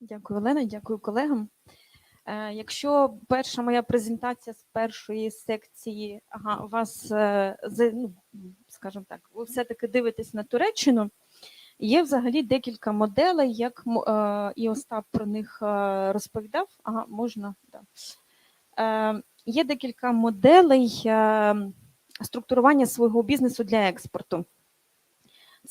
Дякую, Олена, дякую колегам. Е, Якщо перша моя презентація з першої секції, ага, вас, е, ну, скажімо так, ви все-таки дивитесь на Туреччину, є взагалі декілька моделей, як е, і Остап про них розповідав. Ага, можна, да. Є декілька моделей структурування свого бізнесу для експорту.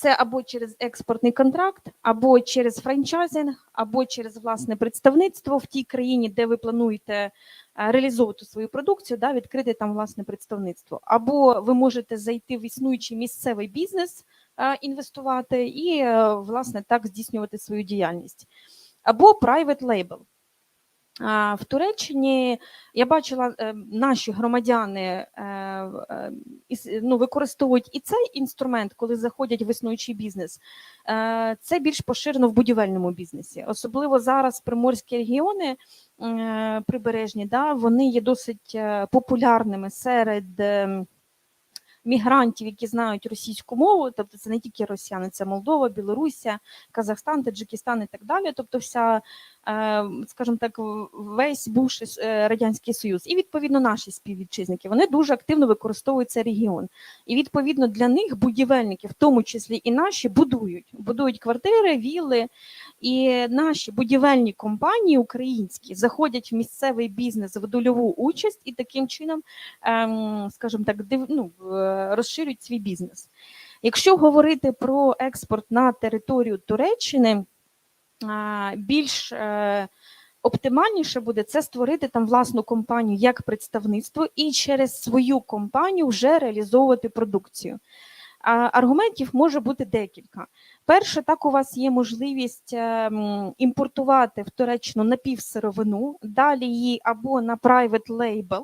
Це або через експортний контракт, або через франчайзинг, або через власне представництво в тій країні, де ви плануєте е, реалізовувати свою продукцію, да, відкрити там власне представництво. Або ви можете зайти в існуючий місцевий бізнес, е, інвестувати і е, власне так здійснювати свою діяльність. Або private label. В Туреччині я бачила, е, наші громадяни е, е, ну, використовують і цей інструмент, коли заходять в існуючий бізнес. Це більш поширено в будівельному бізнесі. Особливо зараз приморські регіони прибережні, да, вони є досить популярними серед. Мігрантів, які знають російську мову, тобто це не тільки росіяни, це Молдова, Білорусія, Казахстан, Таджикистан і так далі. Тобто, вся, е, скажімо так, весь бувший е, радянський союз, і відповідно наші співвітчизники, вони дуже активно використовують цей регіон. І відповідно для них будівельники, в тому числі і наші, будують, будують квартири, вілли. І наші будівельні компанії українські заходять в місцевий бізнес в дольову участь і таким чином, ем, скажімо так, див, ну, розширюють свій бізнес. Якщо говорити про експорт на територію Туреччини, більш е, оптимальніше буде це створити там власну компанію як представництво і через свою компанію вже реалізовувати продукцію. Аргументів може бути декілька. Перше, так у вас є можливість ем, імпортувати в Туреччину напівсировину, далі її або на private label,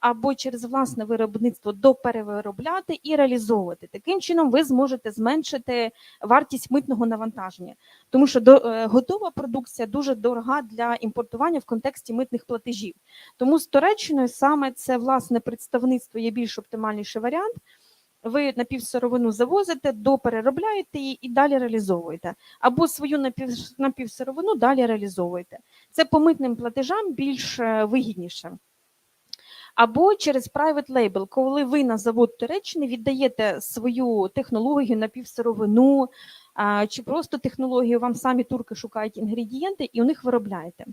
або через власне виробництво допереробляти і реалізовувати. Таким чином, ви зможете зменшити вартість митного навантаження, тому що до, е, готова продукція дуже дорога для імпортування в контексті митних платежів. Тому з Туреччиною саме це власне представництво є більш оптимальніший варіант. Ви напівсировину завозите, допереробляєте її і далі реалізовуєте. Або свою напів, напівсировину далі реалізовуєте. Це по митним платежам більш е, вигідніше. Або через private label, коли ви на завод Туреччини віддаєте свою технологію напівсировину чи просто технологію, вам самі турки шукають інгредієнти і у них виробляєте.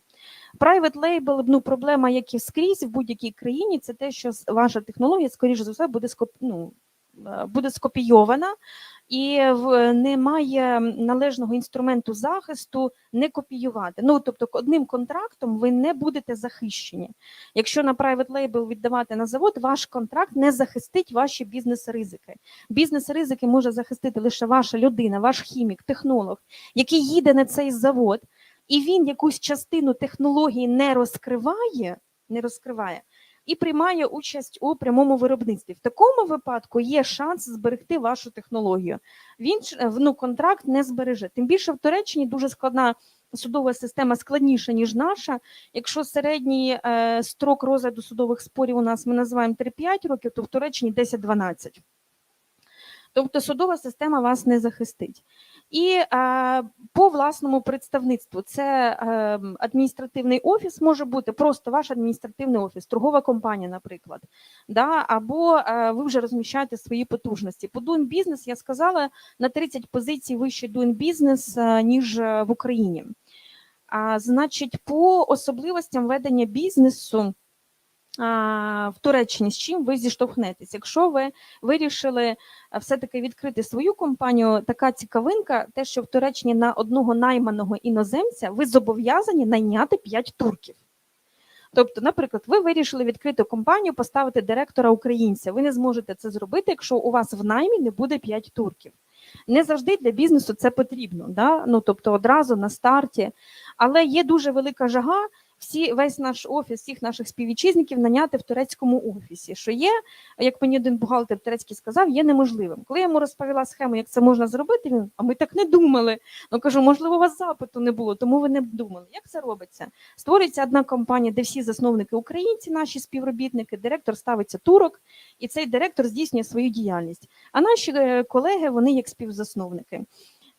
Private label, ну, проблема, як і скрізь в будь-якій країні, це те, що ваша технологія, скоріш за все, буде ну, буде скопійована, і немає належного інструменту захисту не копіювати. Ну тобто, одним контрактом ви не будете захищені. Якщо на private label віддавати на завод, ваш контракт не захистить ваші бізнес-ризики. Бізнес-ризики може захистити лише ваша людина, ваш хімік, технолог, який їде на цей завод, і він якусь частину технології не розкриває, не розкриває. І приймає участь у прямому виробництві. В такому випадку є шанс зберегти вашу технологію. Він е, ну, контракт не збереже. Тим більше в Туреччині дуже складна судова система складніша, ніж наша. Якщо середній е, строк розгляду судових спорів у нас ми називаємо 3-5 років, то в Туреччині 10-12. Тобто судова система вас не захистить. І по власному представництву це е, адміністративний офіс може бути просто ваш адміністративний офіс, торгова компанія, наприклад. Да? Або е, ви вже розміщаєте свої потужності. По Doing Business я сказала на 30 позицій вище Doing Business, е, ніж в Україні. А, значить, по особливостям ведення бізнесу в Туреччині з чим ви зіштовхнетесь? Якщо ви вирішили е, все-таки відкрити свою компанію, така цікавинка, те, що в Туреччині на одного найманого іноземця ви зобов'язані найняти 5 турків. Тобто, наприклад, ви вирішили відкрити компанію, поставити директора українця. Ви не зможете це зробити, якщо у вас в наймі не буде 5 турків. Не завжди для бізнесу це потрібно, да? ну тобто одразу на старті. Але є дуже велика жага. Всі весь наш офіс, всіх наших співвітчизників наняти в турецькому офісі, що є, як мені один бухгалтер турецький сказав, є неможливим. Коли я йому розповіла схему, як це можна зробити, він а ми так не думали. Ну кажу, можливо, у вас запиту не було, тому ви не думали. Як це робиться? Створюється одна компанія, де всі засновники українці, наші співробітники, директор ставиться турок, і цей директор здійснює свою діяльність. А наші е, колеги, вони як співзасновники.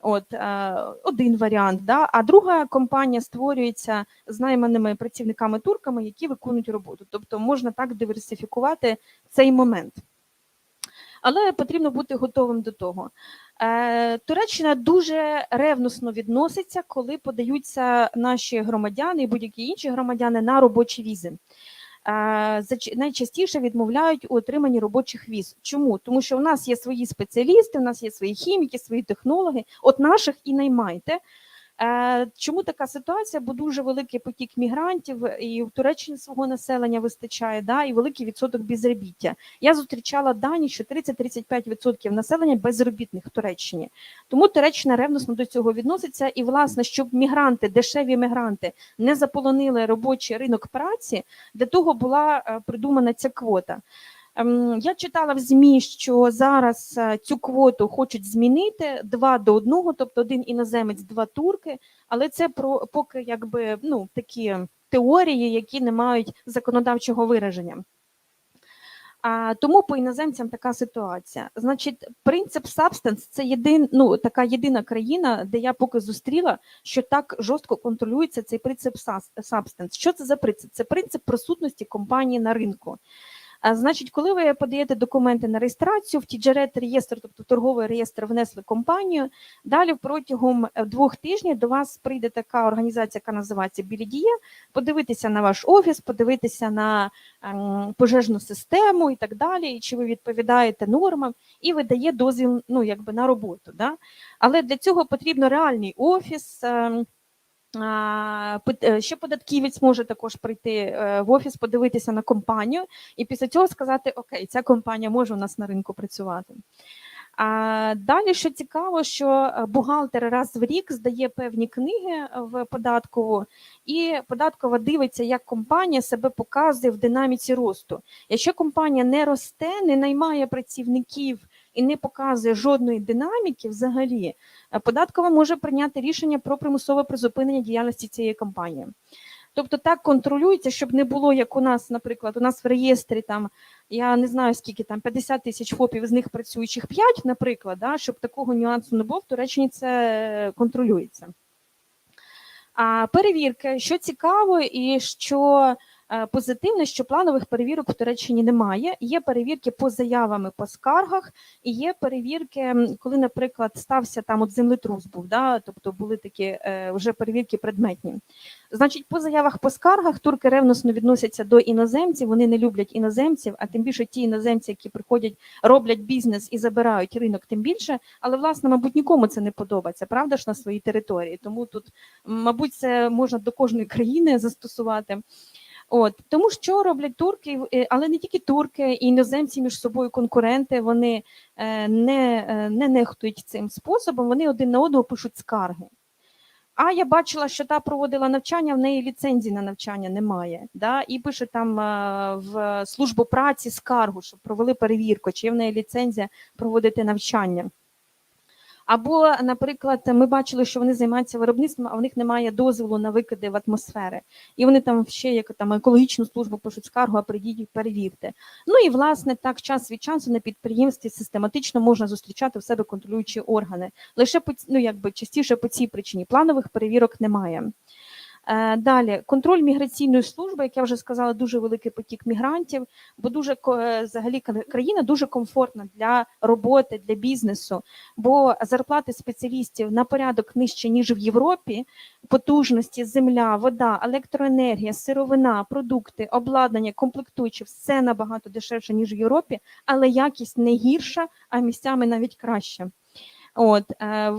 От е, один варіант, да? а друга компанія створюється з найманими працівниками турками, які виконують роботу. Тобто можна так диверсифікувати цей момент. Але потрібно бути готовим до того. Е, Туреччина дуже ревносно відноситься, коли подаються наші громадяни і будь-які інші громадяни на робочі візи. Найчастіше відмовляють у отриманні робочих віз. Чому? Тому що у нас є свої спеціалісти, у нас є свої хіміки, свої технологи. От наших і наймайте. Е, Чому така ситуація? Бо дуже великий потік мігрантів, і в Туреччині свого населення вистачає, да, і великий відсоток безробіття. Я зустрічала дані, що 30-35% населення безробітних в Туреччині. Тому Туреччина ревносно до цього відноситься. І, власне, щоб мігранти, дешеві мігранти не заполонили робочий ринок праці, для того була е, придумана ця квота. Ем, Я читала в ЗМІ, що зараз е, цю квоту хочуть змінити два до одного, тобто один іноземець, два турки, але це про поки якби ну такі теорії, які не мають законодавчого вираження. А, тому по іноземцям така ситуація. Значить, принцип substance – це єдин, ну, така єдина країна, де я поки зустріла, що так жорстко контролюється цей принцип substance. Що це за принцип? Це принцип присутності компанії на ринку. Значить, коли ви подаєте документи на реєстрацію, в тіджерет реєстр, тобто в торговий реєстр, внесли компанію. Далі протягом е, двох тижнів до вас прийде така організація, яка називається Білідіє, подивитися на ваш офіс, подивитися на ем, пожежну систему і так далі, чи ви відповідаєте нормам, і видає дозвіл ну, якби на роботу. Да? Але для цього потрібно реальний офіс. Е, Ще податківець може також прийти е, в офіс, подивитися на компанію і після цього сказати: Окей, ця компанія може у нас на ринку працювати. Далі, що цікаво, що е, бухгалтер раз в рік здає певні книги в податкову, і податкова дивиться, як компанія себе показує в динаміці росту. Якщо компанія не росте, не наймає працівників і не показує жодної динаміки взагалі, е, податкова може прийняти рішення про примусове призупинення діяльності цієї компанії. Тобто так контролюється, щоб не було, як у нас, наприклад, у нас в реєстрі там, я не знаю скільки там 50 тисяч ФОПів, з них працюючих 5, наприклад, да, щоб такого нюансу не було, в Туреччині це контролюється. А перевірки, що цікаво, і що е, позитивно, що планових перевірок в Туреччині немає. Є перевірки по заявам і по скаргах, і є перевірки, коли, наприклад, стався там от землетрус був, да, тобто були такі е, вже перевірки предметні. Значить, по заявах по скаргах турки ревносно відносяться до іноземців. Вони не люблять іноземців, а тим більше ті іноземці, які приходять, роблять бізнес і забирають ринок, тим більше. Але власне, мабуть, нікому це не подобається, правда ж на своїй території. Тому тут, мабуть, це можна до кожної країни застосувати. От тому, що роблять турки, е, але не тільки турки, і іноземці між собою конкуренти. Вони е, не, е, не нехтують цим способом. Вони один на одного пишуть скарги. А я бачила, що та проводила навчання, в неї ліцензії на навчання немає. Да? І пише там в службу праці скаргу, щоб провели перевірку, чи є в неї ліцензія проводити навчання. Або, наприклад, ми бачили, що вони займаються виробництвом, а в них немає дозволу на викиди в атмосфери. І вони там ще як там екологічну службу пишуть скаргу, а прийдіть перевірте. Ну і власне так час від часу на підприємстві систематично можна зустрічати в себе контролюючі органи. Лише по ну, якби частіше по цій причині планових перевірок немає. Е, Далі контроль міграційної служби, як я вже сказала, дуже великий потік мігрантів, бо дуже е, взагалі країна дуже комфортна для роботи, для бізнесу, бо зарплати спеціалістів на порядок нижче ніж в Європі. Потужності, земля, вода, електроенергія, сировина, продукти, обладнання, комплектуючі все набагато дешевше ніж в Європі, але якість не гірша, а місцями навіть краща. От е,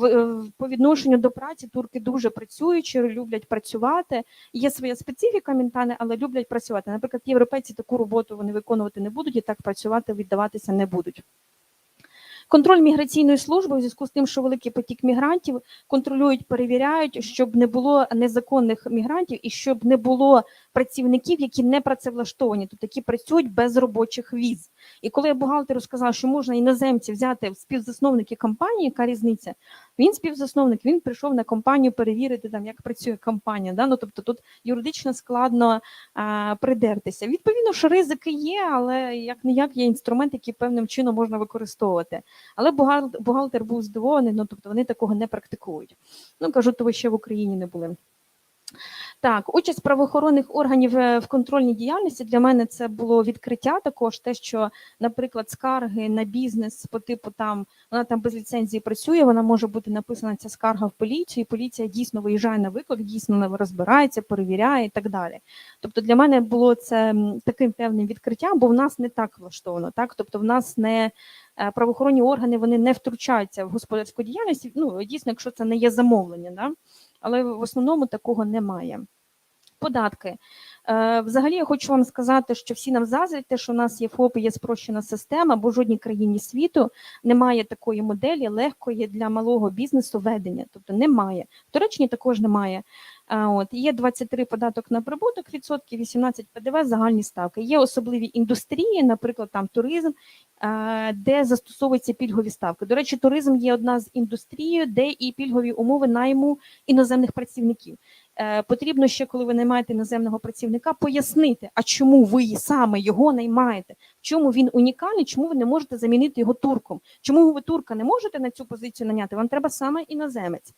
по відношенню до праці турки дуже працюючі, люблять працювати. Є своя специфіка ментальна, але люблять працювати. Наприклад, європейці таку роботу вони виконувати не будуть і так працювати, віддаватися не будуть. Контроль міграційної служби у зв'язку з тим, що великий потік мігрантів контролюють, перевіряють, щоб не було незаконних мігрантів і щоб не було працівників, які не працевлаштовані, тобто які працюють без робочих віз. І коли я бухгалтеру сказала, що можна іноземців взяти в співзасновники компанії, яка різниця? Він співзасновник, він прийшов на компанію перевірити, там, як працює компанія. Да? Ну, тобто тут юридично складно а, придертися. Відповідно, що ризики є, але як не як є інструмент, який певним чином можна використовувати. Але бухгалтер був здивований, ну тобто вони такого не практикують. Ну кажу, то ви ще в Україні не були. Так, участь правоохоронних органів е, в контрольній діяльності для мене це було відкриття. Також те, що, наприклад, скарги на бізнес по типу там вона там без ліцензії працює, вона може бути написана ця скарга в поліцію. і Поліція дійсно виїжджає на виклик, дійсно розбирається, перевіряє і так далі. Тобто для мене було це таким певним відкриттям, бо в нас не так влаштовано. Так, тобто, в нас не е, правоохоронні органи вони не втручаються в господарську діяльність. Ну дійсно, якщо це не є замовлення, да? Але в основному такого немає. Податки. Е, Взагалі, я хочу вам сказати, що всі нам заздрять, те, що у нас є ФОП, є спрощена система, бо в жодній країні світу немає такої моделі легкої для малого бізнесу ведення. Тобто немає. В Туреччині також немає. От є 23 податок на прибуток, відсотки, 18 ПДВ, загальні ставки. Є особливі індустрії, наприклад, там туризм, де застосовуються пільгові ставки. До речі, туризм є одна з індустрій, де і пільгові умови найму іноземних працівників. Е, Потрібно ще, коли ви наймаєте іноземного працівника, пояснити, а чому ви саме його наймаєте, чому він унікальний, чому ви не можете замінити його турком, чому ви турка не можете на цю позицію наняти? Вам треба саме іноземець.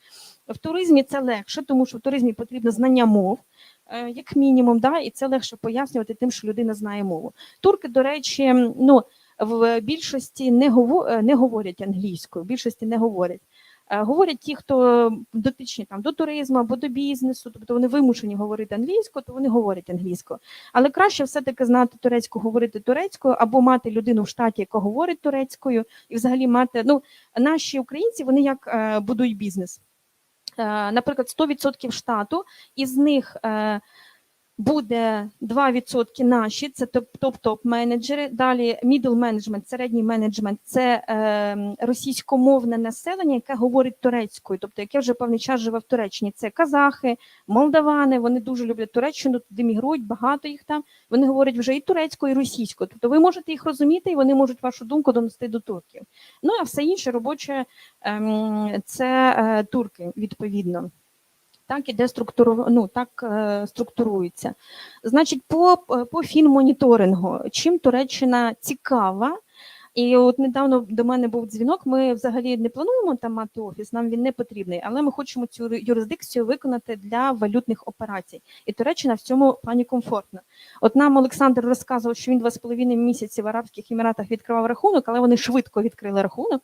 В туризмі це легше, тому що в туризмі потрібно знання мов, е, як мінімум, да, і це легше пояснювати тим, що людина знає мову. Турки, до речі, ну в більшості не е, не говорять англійською, в більшості не говорять. Е, Говорять ті, хто дотичні там до туризму або до бізнесу, тобто вони вимушені говорити англійською, то вони говорять англійською. Але краще все-таки знати турецьку, говорити турецькою, або мати людину в штаті, яка говорить турецькою, і взагалі мати ну наші українці вони як будують бізнес. Е, наприклад, 100% штату, із них е, буде 2% наші, це топ-топ менеджери. Далі middle менеджмент, середній менеджмент це е, російськомовне населення, яке говорить турецькою, тобто яке вже певний час живе в Туреччині. Це казахи, молдавани. Вони дуже люблять Туреччину, туди мігрують, багато їх там. Вони говорять вже і турецькою, і російською. Тобто ви можете їх розуміти, і вони можуть вашу думку донести до турків. Ну а все інше робоче ем, це е, турки відповідно. Так іде структуру, ну так е, структурується. Значить, по, по фінмоніторингу, чим Туреччина цікава. І от недавно до мене був дзвінок. Ми взагалі не плануємо там мати офіс, нам він не потрібний, але ми хочемо цю юрисдикцію виконати для валютних операцій. І Туреччина в цьому плані комфортна. От нам Олександр розказував, що він два з половиною місяці в Арабських Еміратах відкривав рахунок, але вони швидко відкрили рахунок.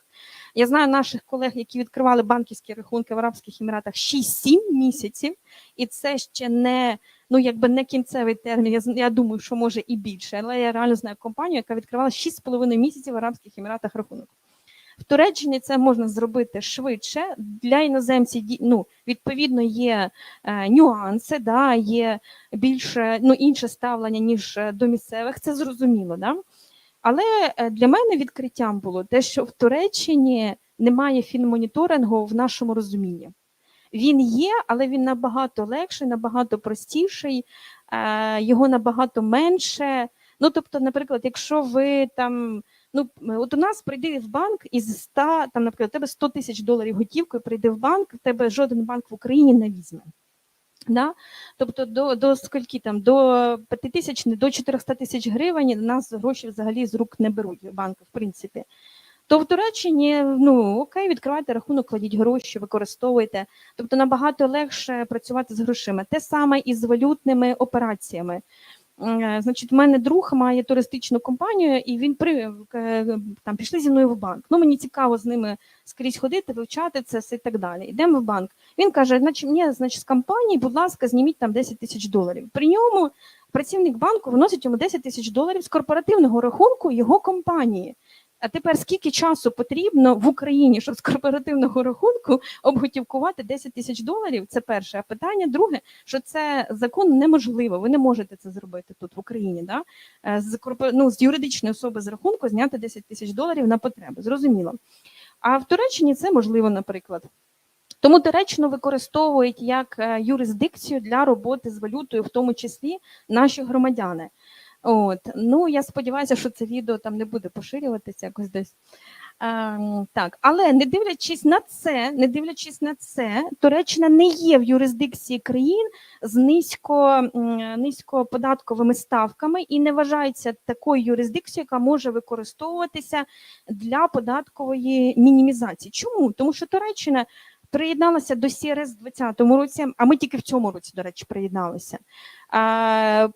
Я знаю наших колег, які відкривали банківські рахунки в Арабських Еміратах 6-7 місяців, і це ще не ну якби не кінцевий термін. Я, я думаю, що може і більше, але я реально знаю компанію, яка відкривала 6,5 місяців в Арабських Еміратах рахунок. В Туреччині це можна зробити швидше. Для іноземців ну, відповідно є е, нюанси, да, є більше ну, інше ставлення, ніж е, до місцевих, це зрозуміло. Да? Але е, для мене відкриттям було те, що в Туреччині немає фінмоніторингу в нашому розумінні. Він є, але він набагато легший, набагато простіший, е, його набагато менше. Ну, тобто, наприклад, якщо ви там, ну от у нас прийди в банк із 100, там, наприклад, у тебе 100 тисяч доларів готівкою, прийди в банк, в тебе жоден банк в Україні не візьме. Да? Тобто до, до скільки там, до 5 тисяч, до 400 тисяч гривень нас гроші взагалі з рук не беруть банки, в принципі. То в Туреччині, ну окей, відкривайте рахунок, кладіть гроші, використовуйте. Тобто набагато легше працювати з грошима. Те саме і з валютними операціями. Е, Значить, в мене друг має туристичну компанію, і він при е, там пішли зі мною в банк. Ну мені цікаво з ними скрізь ходити, вивчати це все і так далі. Йдемо в банк. Він каже: значить, мені, значить, з компанії, будь ласка, зніміть там 10 тисяч доларів. При ньому працівник банку виносить йому 10 тисяч доларів з корпоративного рахунку його компанії. А тепер скільки часу потрібно в Україні, щоб з корпоративного рахунку обготівкувати 10 тисяч доларів? Це перше. А питання друге, що це закон неможливо. Ви не можете це зробити тут в Україні. Да? Е, З ну, з юридичної особи з рахунку зняти 10 тисяч доларів на потреби. Зрозуміло. А в Туреччині це можливо, наприклад. Тому Туреччину використовують як е, юрисдикцію для роботи з валютою, в тому числі наші громадяни. От ну я сподіваюся, що це відео там не буде поширюватися якось десь. Ем, так, але не дивлячись на це, не дивлячись на це, Туреччина не є в юрисдикції країн з низько, низькоподатковими ставками і не вважається такою юрисдикцією, яка може використовуватися для податкової мінімізації. Чому? Тому що Туреччина приєдналася до СРС в 2020 році, а ми тільки в цьому році, до речі, приєдналися.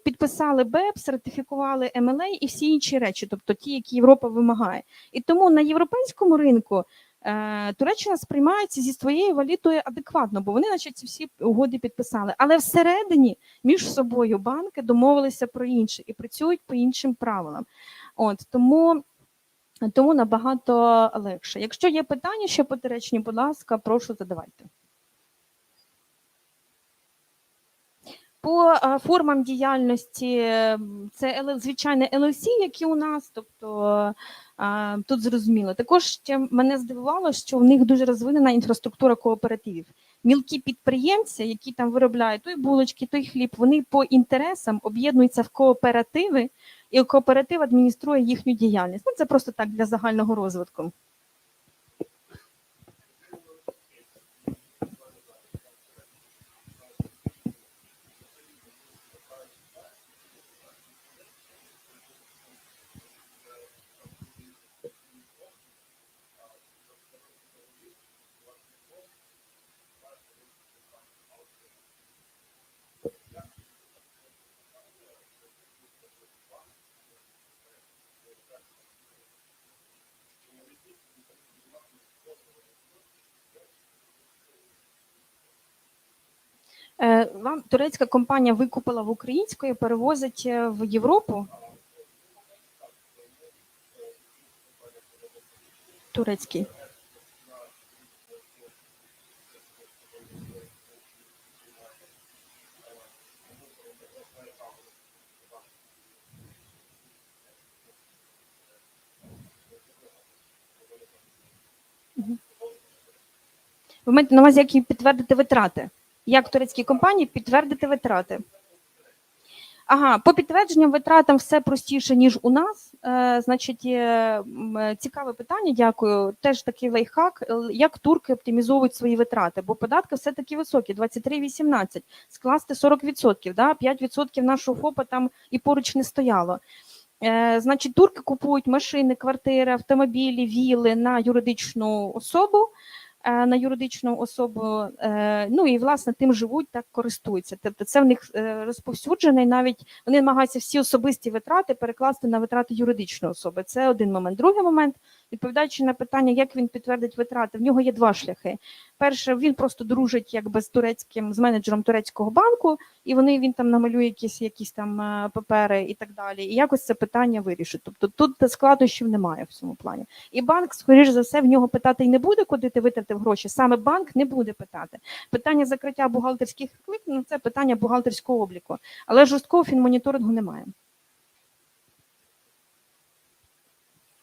Підписали БЕПС, ратифікували МЛА і всі інші речі, тобто ті, які Європа вимагає. І тому на європейському ринку е, Туреччина сприймається зі своєю валютою адекватно, бо вони, наче, ці всі угоди підписали. Але всередині між собою банки домовилися про інше і працюють по іншим правилам. От тому. Тому набагато легше. Якщо є питання ще по Туреччині, будь ласка, прошу задавайте. По формам діяльності це звичайне LLC, які у нас, тобто тут зрозуміло. Також мене здивувало, що в них дуже розвинена інфраструктура кооперативів. Мілкі підприємці, які там виробляють той булочки, той хліб, вони по інтересам об'єднуються в кооперативи, і кооператив адмініструє їхню діяльність. Ну, це просто так для загального розвитку. Е, Вам турецька компанія викупила в українську і перевозить е, в Європу? Турецький. Ви маєте на увазі, як їй підтвердити витрати? Як турецькій компанії підтвердити витрати? Ага, по підтвердженням витратам все простіше, ніж у нас. Е, значить, е, е, цікаве питання, дякую. Теж такий лайфхак, е, як турки оптимізовують свої витрати, бо податки все-таки високі, 23,18, скласти 40%, да? 5% нашого ФОПа там і поруч не стояло. Е, значить, турки купують машини, квартири, автомобілі, віли на юридичну особу, на юридичну особу, е, ну і власне тим живуть, так користуються. Тобто це в них розповсюджений. і навіть вони намагаються всі особисті витрати перекласти на витрати юридичної особи. Це один момент. Другий момент, відповідаючи на питання, як він підтвердить витрати, в нього є два шляхи. Перше, він просто дружить якби з турецьким, з менеджером турецького банку, і вони він там намалює якісь, якісь там е, папери і так далі. І якось це питання вирішить. Тобто тут складнощів немає в цьому плані. І банк, скоріш за все, в нього питати й не буде, куди ти витратив гроші. Саме банк не буде питати. Питання закриття бухгалтерських клик, ну це питання бухгалтерського обліку. Але жорсткого фінмоніторингу немає. Е,